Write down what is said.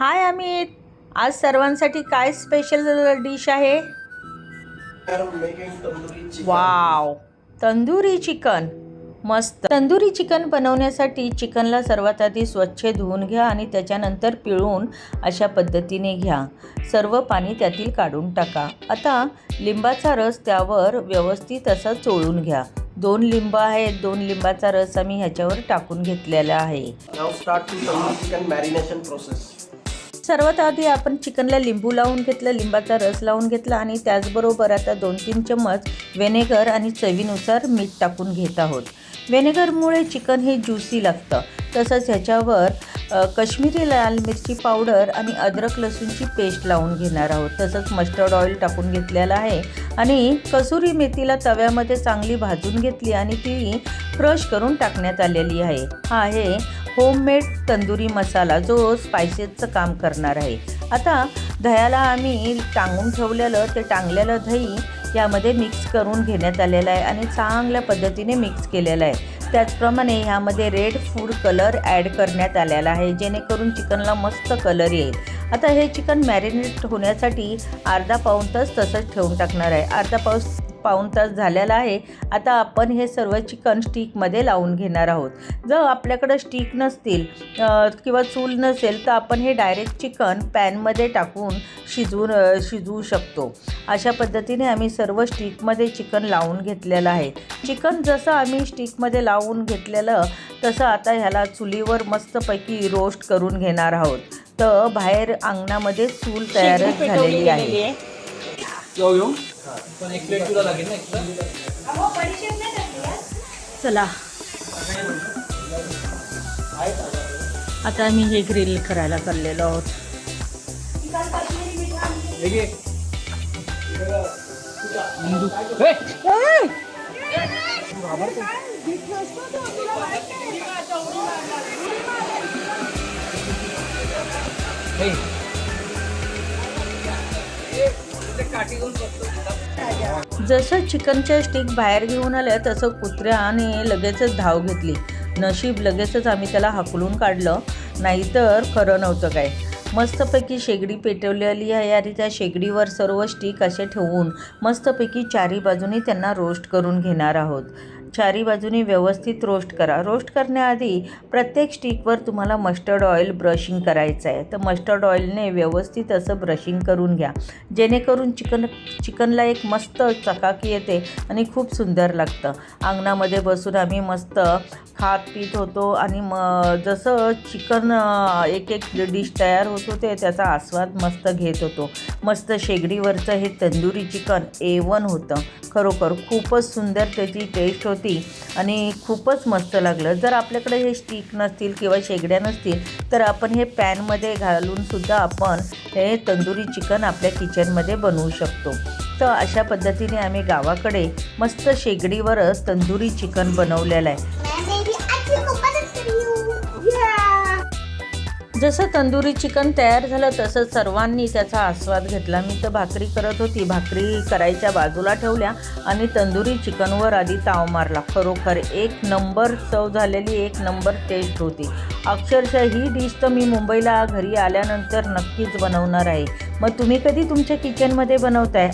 हाय अमित आज सर्वांसाठी काय स्पेशल डिश आहे? Wow tandoori chicken. मस्त. तंदुरी चिकन बनवण्यासाठी चिकनला सर्वात आधी स्वच्छ धुवून घ्या आणि त्याच्यानंतर पिळून अशा पद्धतीने घ्या. सर्व पाणी त्यातील काढून टाका. आता लिंबाचा रस त्यावर व्यवस्थित असा चोळून घ्या. दोन लिंब आहेत. दोन लिंबाचा रस आम्ही ह्याच्यावर टाकून घेतलेला आहे. सर्वात आधी आपण चिकनला लिंबू लावून घेतलं लिंबाचा रस लावून घेतला आणि त्याचबरोबर आता दोन तीन चम्मच व्हेनेगर आणि चवीनुसार मीठ टाकून घेत आहोत. व्हेनेगरमुळे चिकन हे ज्युसी लागतं. तसंच ह्याच्यावर अ, काश्मीरी लाल मिरची पावडर आणि अद्रक लसूणची पेस्ट लावून घेणार आहोत. तसंच मस्टर्ड ऑइल टाकून घेतलेलं आहे आणि कसुरी मेथीला तव्यामध्ये चांगली भाजून घेतली आणि ती क्रश करून टाकण्यात आलेली आहे. हा आहे होममेड तंदुरी मसाला जो स्पायसेसचं काम करणार आहे. आता दह्याला आम्ही टांगून ठेवलेलं ते टांगलेलं दही यामध्ये मिक्स करून घेण्यात आलेलं आहे आणि चांगल्या पद्धतीने मिक्स केलेलं आहे. त्याचप्रमाणे ह्यामध्ये रेड फूड कलर ॲड करण्यात आलेला आहे जेणेकरून चिकनला मस्त कलर येईल. आता हे चिकन मॅरिनेट होण्यासाठी अर्धा पाऊण तास तसंच ठेवून टाकणार आहे. अर्धा पाऊस पाऊण तास झालेला आहे. आता आपण हे सर्व चिकन स्टिकमध्ये लावून घेणार आहोत. जर आपल्याकडं स्टिक नसतील किंवा चूल नसेल तर आपण हे डायरेक्ट चिकन पॅनमध्ये टाकून शिजवून शिजवू शकतो. अशा पद्धतीने आम्ही सर्व स्टिकमध्ये चिकन लावून घेतलेलं आहे. चिकन जसं आम्ही स्टिकमध्ये लावून घेतलेलं तसं आता ह्याला चुलीवर मस्तपैकी रोस्ट करून घेणार आहोत. तर बाहेर अंगणामध्ये चूल तयारच झालेली आहे. जाऊ घेऊ पण एक प्लेट तुला लागेल ना एक्स्ट्रा चला. आता आम्ही हे ग्रिल करायला चाललेलो आहोत. एक जसं चिकनच्या स्टिक बाहेर घेऊन आल्या तसं कुत्र्याने लगेचच धाव घेतली. नशीब लगेचच आम्ही त्याला हकलून काढलं. नाहीतर खरं नव्हतं काय. मस्तपैकी शेगडी पेटवलेली आहे आणि त्या शेगडीवर सर्व स्टिक असे ठेवून मस्तपैकी चारी बाजूनी त्यांना रोस्ट करून घेणार आहोत. चारी बाजूनी व्यवस्थित रोस्ट करा. रोस्ट करण्याआधी प्रत्येक स्टिकवर तुम्हाला मस्टर्ड ऑइल ब्रशिंग करायचं आहे तर मस्टर्ड ऑइलने व्यवस्थित असं ब्रशिंग करून घ्या. जेणेकरून चिकन चिकनला एक मस्त चकाकी येते आणि खूप सुंदर लागतं. अंगणामध्ये बसून आम्ही मस्त खात पीत होतो आणि म जसं चिकन एक एक डिश तयार होत होते त्याचा आस्वाद मस्त घेत होतो. मस्त शेगडीवरचं हे तंदुरी चिकन ए वन होतं. खरोखर खूपच सुंदर त्याची टेस्ट होती आणि खूपच मस्त लागलं. जर आपल्याकडे हे स्टिक नसतील किंवा शेगड्या नसतील तर आपण हे पॅनमध्ये घालूनसुद्धा आपण हे तंदुरी चिकन आपल्या किचनमध्ये बनवू शकतो. तर अशा पद्धतीने आम्ही गावाकडे मस्त शेगडीवरच तंदुरी चिकन बनवलेलं आहे. जसं तंदुरी चिकन तयार झालं तसं सर्वांनी त्याचा आस्वाद घेतला. मी तर भाकरी करत होती. भाकरी करायच्या बाजूला ठेवल्या आणि तंदुरी चिकनवर आधी ताव मारला. खरोखर एक नंबर चव झालेली एक नंबर टेस्ट होती. अक्षरशः ही डिश तर मी मुंबईला घरी आल्यानंतर नक्कीच बनवणार आहे. मग तुम्ही कधी तुमच्या किचनमध्ये बनवताय?